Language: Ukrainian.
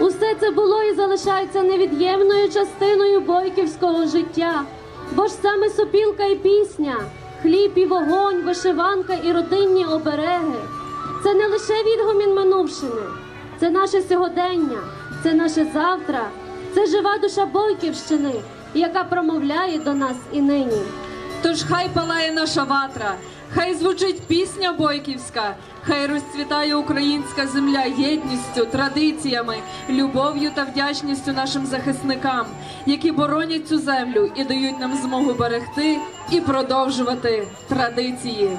Усе це було і залишається невід'ємною частиною бойківського життя. Бо ж саме сопілка і пісня, хліб і вогонь, вишиванка і родинні обереги це не лише відгомін минувшини, це наше сьогодення, це наше завтра, це жива душа Бойківщини, яка промовляє до нас і нині. Тож хай палає наша ватра, хай звучить пісня бойківська, хай розцвітає українська земля єдністю, традиціями, любов'ю та вдячністю нашим захисникам, які боронять цю землю і дають нам змогу берегти і продовжувати традиції.